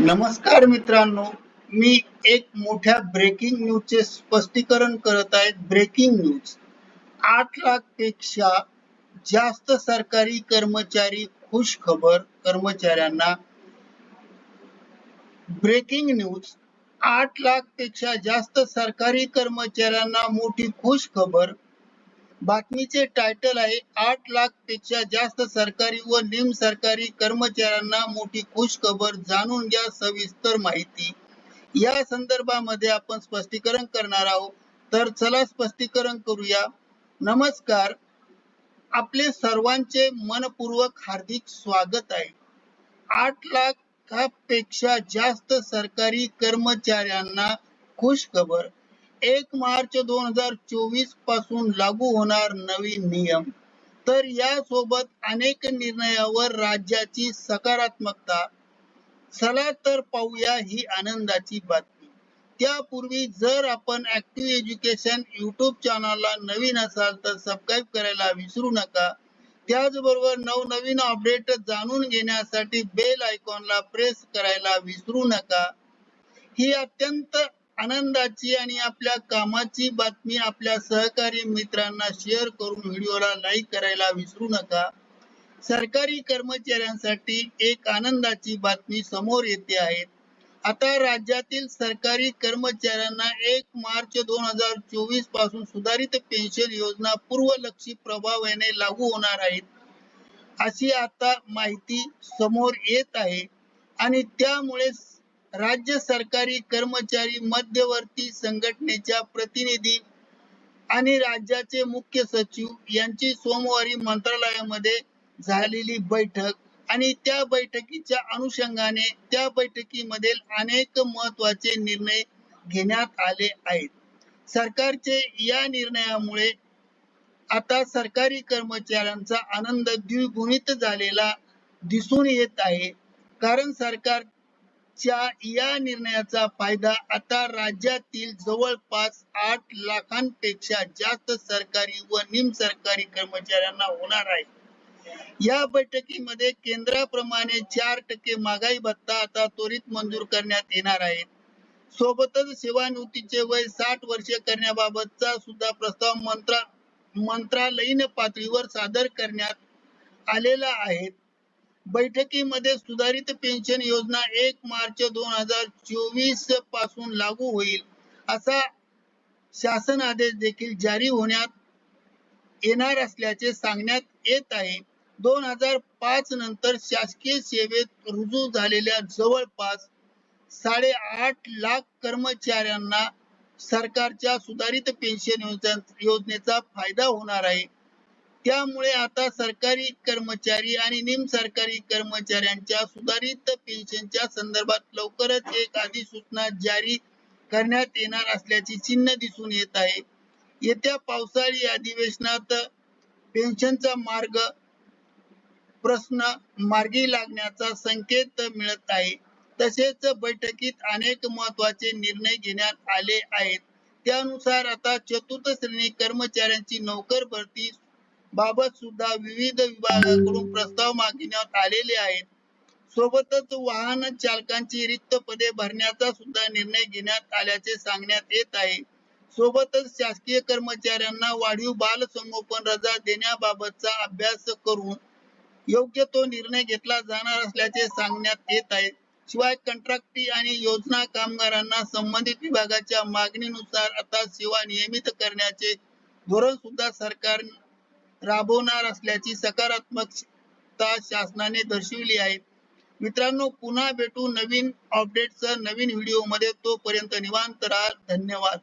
नमस्कार मित्रांनो मी एक मोठ्या ब्रेकिंग न्यूजचे स्पष्टीकरण करत आहे. ब्रेकिंग न्यूज आठ लाखपेक्षा जास्त सरकारी कर्मचारी खुश खबर कर्मचाऱ्यांना ब्रेकिंग न्यूज आठ लाखपेक्षा जास्त सरकारी कर्मचाऱ्यांना मोठी खुश खबर बातमीचे टायटल आहे आठ लाखपेक्षा जास्त सरकारी व निम सरकारी कर्मचाऱ्यांना मोठी खुश खबर जाणून घ्या सविस्तर माहिती. या संदर्भामध्ये आपण स्पष्टीकरण करणार आहोत. तर चला स्पष्टीकरण करूया. नमस्कार. आपले सर्वांचे मनपूर्वक हार्दिक स्वागत आहे. आठ लाखापेक्षा जास्त सरकारी कर्मचाऱ्यांना खुश खबर एक मार्च दोन हजार चोवीसपासून लागू होणार नवीन नियम. तर यासोबत अनेक निर्णयावर राज्याची सकारात्मकता. चला तर पाहूया ही आनंदाची बातमी. त्यापूर्वी जर आपण ऍक्टिव्ह एज्युकेशन युट्यूब चॅनलला नवीन असाल तर सबस्क्राईब करायला विसरू नका. त्याचबरोबर नवनवीन अपडेट जाणून घेण्यासाठी बेल आयकॉनला प्रेस करायला विसरू नका. ही अत्यंत आनंदाची आणि आपल्या कामाची बातमी आपल्या सहकारी मित्रांना शेअर करून व्हिडिओला लाईक करायला विसरू नका. सरकारी कर्मचाऱ्यांसाठी एक आनंदाची बातमी समोर येते आहे. आता राज्यातील सरकारी कर्मचाऱ्यांना एक मार्च दोन हजार चोवीसपासून सुधारित पेन्शन योजना पूर्वलक्षी प्रभावाने लागू होणार आहेत अशी आता माहिती समोर येत आहे आणि त्यामुळे राज्य सरकारी कर्मचारी मध्यवर्ती संघटनेच्या प्रतिनिधी आणि राज्याचे मुख्य सचिव यांची सोमवारी मंत्रालयामध्ये झालेली बैठक आणि त्या बैठकीच्या अनुषंगाने त्या बैठकीमध्ये अनेक महत्त्वाचे निर्णय घेण्यात आले आहेत. सरकारचे या निर्णयामुळे आता सरकारी कर्मचाऱ्यांचा आनंद द्विगुणित झालेला दिसून येत आहे. कारण सरकार च्या या निर्णयाचा फायदा आता राज्यातील जवळपास आठ लाखांपेक्षा जास्त सरकारी व निम सरकारी कर्मचाऱ्यांना होणार आहे. या बैठकीमध्ये केंद्राप्रमाणे चार टक्के महागाई भत्ता आता त्वरित मंजूर करण्यात येणार आहे. सोबतच सेवानिवृत्तीचे वय साठ वर्षे करण्याबाबतचा सुद्धा प्रस्ताव मंत्रा मंत्रालयीन पातळीवर सादर करण्यात आलेला आहे. बैठकीमध्ये सुधारित पेन्शन योजना एक मार्च दोन हजार चोवीसपासून लागू होईल असा शासन आदेश देखील जारी होण्यात येणार असल्याचे सांगण्यात येत आहे. दोन हजार पाच नंतर शासकीय सेवेत रुजू झालेल्या जवळपास साडेआठ लाख कर्मचाऱ्यांना सरकारच्या सुधारित पेन्शन योजनेचा फायदा होणार आहे. त्यामुळे आता सरकारी कर्मचारी आणि निम सरकारी कर्मचाऱ्यांच्या सुधारित पेन्शनच्या संदर्भात लवकरच एक अधिसूचना जारी करण्यात येणार असल्याची चिन्ह दिसून येत आहे. येत्या पावसाळी अधिवेशनात पेन्शनचा मार्ग प्रश्न मार्गी लागण्याचा संकेत मिळत आहे. तसेच बैठकीत अनेक महत्त्वाचे निर्णय घेण्यात आले आहेत. त्यानुसार आता चतुर्थ श्रेणी कर्मचाऱ्यांची नोकर भरती बाबत सुद्धा विविध विभागाकडून प्रस्ताव मागविण्यात आलेले आहेत. सोबतच वाहन चालकांची रिक्त पदे भरण्याचा सुद्धा निर्णय घेण्यात आल्याचे सांगण्यात येत आहे. सोबतच शासकीय कर्मचाऱ्यांना वाढीव बाल संगोपन रजा देण्याबाबतचा अभ्यास करून योग्य तो निर्णय घेतला जाणार असल्याचे सांगण्यात येत आहे. शिवाय कंत्राटी आणि योजना कामगारांना संबंधित विभागाच्या मागणीनुसार आता सेवा नियमित करण्याचे धोरण सुद्धा सरकार राबवणार असल्याची सकारात्मकता शासनाने दर्शविली आहे. मित्रांनो पुन्हा भेटू नवीन अपडेटसह नवीन व्हिडिओमध्ये तोपर्यंत निवांत राहा. धन्यवाद.